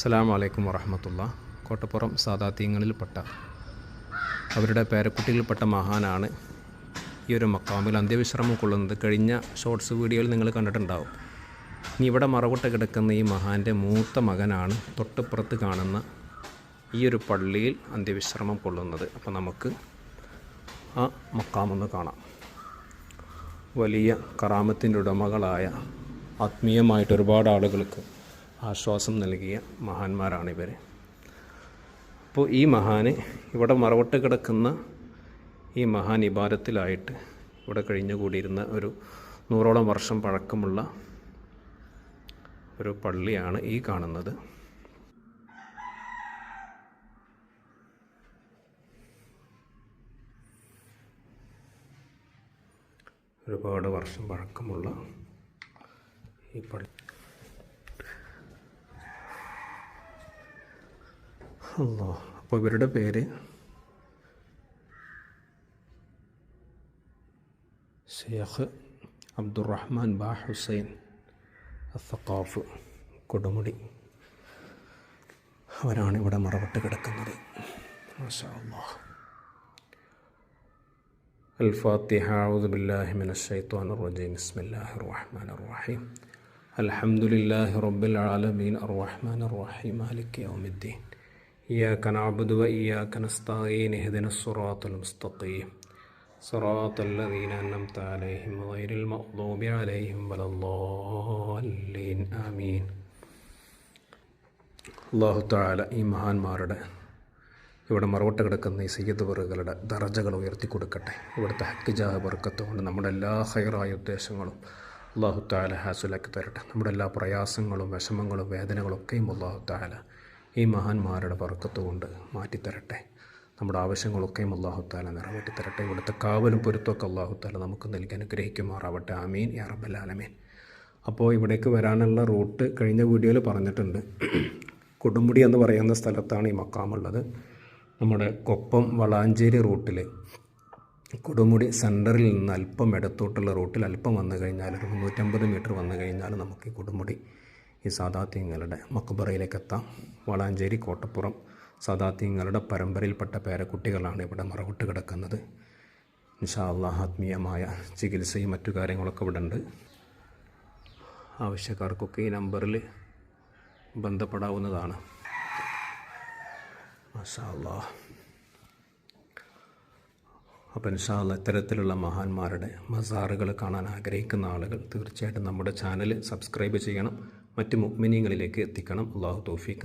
അസ്സാം വലൈക്കും വറഹമത്തുള്ള. കോട്ടപ്പുറം സാദാത്യങ്ങളിൽപ്പെട്ട അവരുടെ പേരക്കുട്ടിയിൽപ്പെട്ട മഹാനാണ് ഈ ഒരു മക്കാമിൽ അന്ത്യവിശ്രമം കൊള്ളുന്നത്. കഴിഞ്ഞ ഷോർട്സ് വീഡിയോയിൽ നിങ്ങൾ കണ്ടിട്ടുണ്ടാവും. ഇനി ഇവിടെ മറവിട്ട് കിടക്കുന്ന ഈ മഹാന്റെ മൂത്ത മകനാണ് തൊട്ടപ്പുറത്ത് കാണുന്ന ഈ ഒരു പള്ളിയിൽ അന്ത്യവിശ്രമം കൊള്ളുന്നത്. അപ്പോൾ നമുക്ക് ആ മക്കാമൊന്ന് കാണാം. വലിയ കറാമത്തിന്റെ ഉടമകളായ ആത്മീയമായിട്ട് ഒരുപാട് ആളുകൾക്ക് ആശ്വാസം നൽകിയ മഹാന്മാരാണിവർ അപ്പോൾ ഈ മഹാന് ഇവിടെ മറവട്ട് കിടക്കുന്ന ഈ മഹാൻ ഇബാദത്തിലായിട്ട് ഇവിടെ കഴിഞ്ഞുകൂടിയിരുന്ന ഒരു നൂറോളം വർഷം പഴക്കമുള്ള ഒരു പള്ളിയാണ് ഈ കാണുന്നത്. ഒരുപാട് വർഷം പഴക്കമുള്ള ഈ പള്ളി അല്ലോ അപ്പോൾ ഇവരുടെ പേര് ഷെയ്ഖ് അബ്ദുറഹ്മാൻ ബാ ഹുസൈൻ അഫക്കാഫ് കൊടുമുടി അവരാണ് ഇവിടെ മറവിട്ട് കിടക്കുന്നത് മാഷാ അല്ലാഹ് الفاتحة أعوذ بالله من الشيطان الرجيم بسم الله الرحمن الرحيم الحمد لله رب العالمين الرحمن الرحيم مالك يوم الدين إياك نعبد وإياك نستعين اهدنا الصراط المستقيم صراط الذين أنعمت عليهم غير المغضوب عليهم ولا الضالين آمين അള്ളാഹു താല ഈ മഹാന്മാരുടെ ഇവിടെ മറവട്ട് കിടക്കുന്ന ഈ സയ്യദ്വറുകളുടെ ദർജകൾ ഉയർത്തി കൊടുക്കട്ടെ ഇവിടുത്തെ ഹക്കിജാഹ ബർക്കത്ത് കൊണ്ട് നമ്മുടെ എല്ലാ ഹൈറായ ഉദ്ദേശങ്ങളും അള്ളാഹു താല ഹാസുലാക്കി തരട്ടെ നമ്മുടെ എല്ലാ പ്രയാസങ്ങളും വിഷമങ്ങളും വേദനകളും ഒക്കെയും അള്ളാഹു താല ഈ മഹാന്മാരുടെ പറക്കത്തുകൊണ്ട് മാറ്റിത്തരട്ടെ. നമ്മുടെ ആവശ്യങ്ങളൊക്കെയും അള്ളാഹുത്താല നിറവേറ്റി തരട്ടെ ഇവിടുത്തെ കാവലും പൊരുത്തമൊക്കെ അള്ളാഹുത്താല നമുക്ക് നൽകി അനുഗ്രഹിക്കുമാറാവട്ടെ. ആമീൻ യാ അപ്പോൾ ഇവിടേക്ക് വരാനുള്ള റൂട്ട് കഴിഞ്ഞ വീഡിയോയിൽ പറഞ്ഞിട്ടുണ്ട്. കൊടുമുടി എന്ന് പറയുന്ന സ്ഥലത്താണ് ഈ മക്കാമുള്ളത്. നമ്മുടെ കൊപ്പം വളാഞ്ചേരി റൂട്ടിൽ കൊടുമുടി സെന്ററിൽ നിന്ന് അല്പം ഇടത്തോട്ടുള്ള റൂട്ടിൽ അല്പം വന്നു കഴിഞ്ഞാൽ ഒരു മുന്നൂറ്റമ്പത് മീറ്റർ വന്നു കഴിഞ്ഞാൽ നമുക്ക് കൊടുമുടി ഈ സാദാത്യങ്ങളുടെ മക്ബറയിലേക്ക് എത്താം വളാഞ്ചേരി കോട്ടപ്പുറം സാദാത്യങ്ങളുടെ പരമ്പരയിൽപ്പെട്ട പേരക്കുട്ടികളാണ് ഇവിടെ മറവിട്ട് കിടക്കുന്നത്. ഇൻഷാ ആത്മീയമായ ചികിത്സയും മറ്റു കാര്യങ്ങളൊക്കെ ഇവിടെ ഉണ്ട്. ആവശ്യക്കാർക്കൊക്കെ ഈ നമ്പറിൽ ബന്ധപ്പെടാവുന്നതാണ്. അപ്പോൾ ഇൻഷാല്ല ഇത്തരത്തിലുള്ള മഹാന്മാരുടെ മസാറുകൾ കാണാൻ ആഗ്രഹിക്കുന്ന ആളുകൾ തീർച്ചയായിട്ടും നമ്മുടെ ചാനൽ സബ്സ്ക്രൈബ് ചെയ്യണം. മറ്റ് മുഗ്മിനീങ്ങളിലേക്ക് എത്തിക്കണം. അള്ളാഹു തോഫീക്ക്